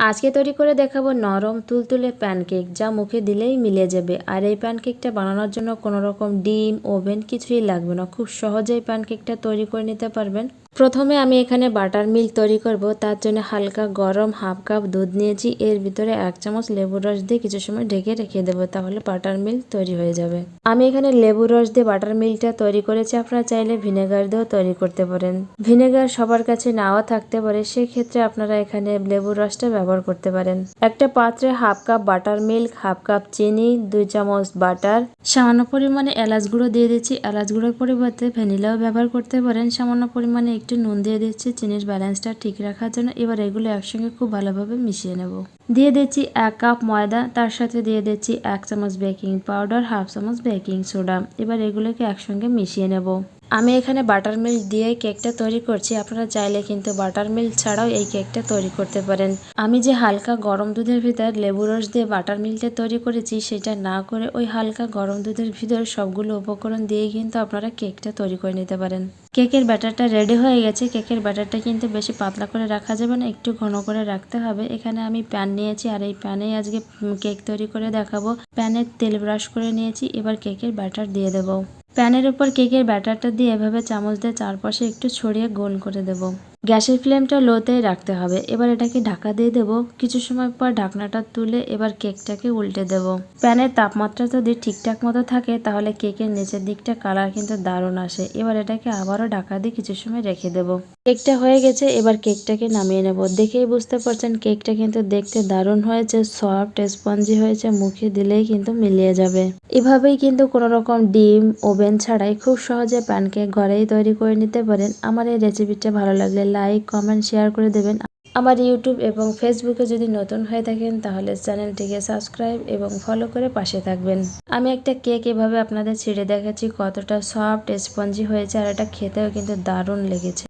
আজকে তৈরি করে দেখাবো নরম তুলতুলে প্যানকেক, যা মুখে দিলেই মিলে যাবে। আর এই প্যানকেকটা বানানোর জন্য কোনো রকম ডিম, ওভেন কিছুই লাগবে না। খুব সহজেই প্যানকেকটা তৈরি করে নিতে পারবেন। প্রথমে আমি এখানে বাটার মিল্ক তৈরি করব, তার জন্য হালকা গরম হাফ কাপ দুধ নিয়েছি। এর ভিতরে এক চামচ লেবুর রস দিয়ে কিছু সময় ঢেকে রেখে দেবো, তাহলে বাটার মিল্ক তৈরি হয়ে যাবে। আমি এখানে লেবুর রস দিয়ে বাটার মিল্কটা তৈরি করেছি, আপনারা চাইলে ভিনেগার দিয়েও তৈরি করতে পারেন। ভিনেগার সবার কাছে নাও থাকতে পারে, সেক্ষেত্রে আপনারা এখানে লেবুর রসটা ব্যবহার করতে পারেন। একটা পাত্রে half cup buttermilk, half cup চিনি, দুই চামচ বাটার, সামান্য পরিমাণে এলাচ গুঁড়ো দিয়ে দিচ্ছি। এলাচ গুঁড়োর পরিবর্তে ভ্যানিলাও ব্যবহার করতে পারেন, সামান্য পরিমাণে একটু নুন দিয়ে দিচ্ছি, চিনির ব্যালেন্সটা ঠিক রাখার জন্য। এবার এগুলো একসঙ্গে খুব ভালোভাবে মিশিয়ে নেব। দিয়ে দিচ্ছি এক কাপ ময়দা, তার সাথে দিয়ে দিচ্ছি এক চামচ বেকিং পাউডার, হাফ চামচ বেকিং সোডা। এবার এগুলোকে একসঙ্গে মিশিয়ে নেব। আমি এখানে বাটার মিল্ক দিয়ে কেকটা তৈরি করছি। আপনারা চাইলে কিন্তু বাটার মিল্ক ছাড়াও এই কেকটা তৈরি করতে পারেন। আমি যে হালকা গরম দুধের ভিতর লেবু রস দিয়ে বাটার মিল্কটা তৈরি করেছি, সেটা না করে ওই হালকা গরম দুধের ভিতর সবগুলো উপকরণ দিয়ে কিন্তু আপনারা কেকটা তৈরি করে নিতে পারেন। কেকের ব্যাটারটা রেডি হয়ে গেছে। কেকের ব্যাটারটা কিন্তু বেশি পাতলা করে রাখা যাবে না, একটু ঘন করে রাখতে হবে। এখানে আমি প্যান নিয়েছি আর এই প্যানে আজকে কেক তৈরি করে দেখাবো। প্যানে তেল ব্রাশ করে নিয়েছি, এবার কেকের ব্যাটার দিয়ে দেবো। প্যানের উপর কেকের ব্যাটারটা দিয়ে এভাবে চামচ দিয়ে চারপাশে একটু ছড়িয়ে গোল করে দেব। গ্যাসের ফ্লেমটা লোতেই রাখতে হবে। এবার এটাকে ঢাকা দিয়ে দেব। কিছু সময় পর ঢাকনাটা তুলে এবার কেকটাকে উল্টে দেব। প্যানের তাপমাত্রা যদি ঠিকঠাক মতো থাকে, তাহলে কেকের নিচের দিকটা কালার কিন্তু দারুণ আসে। এবার এটাকে আবারও ঢাকা দিয়ে কিছু সময় রেখে দেব। কেকটা হয়ে গেছে, এবার কেকটাকে নামিয়ে নেব। দেখেই বুঝতে পারছেন, কেকটা কিন্তু দেখতে দারুণ হয়েছে, সফট, স্পঞ্জি হয়েছে, মুখে দিলেই কিন্তু মিলিয়ে যাবে। এভাবেই কিন্তু কোনো রকম ডিম, ওভেন ছাড়াই খুব সহজে প্যানকেক ঘরেই তৈরি করে নিতে পারেন। আমার এই রেসিপিটা ভালো লাগলে লাইক, কমেন্ট, শেয়ার করে দেবেন। আমার ইউটিউব এবং ফেসবুকে যদি নতুন হয়ে থাকেন, তাহলে চ্যানেলটিকে সাবস্ক্রাইব এবং ফলো করে পাশে থাকবেন। আমি একটা কেক এভাবে আপনাদের ছিঁড়ে দেখাচ্ছি, কতটা সফট, স্পঞ্জি হয়েছে, আর এটা খেতেও কিন্তু দারুণ লেগেছে।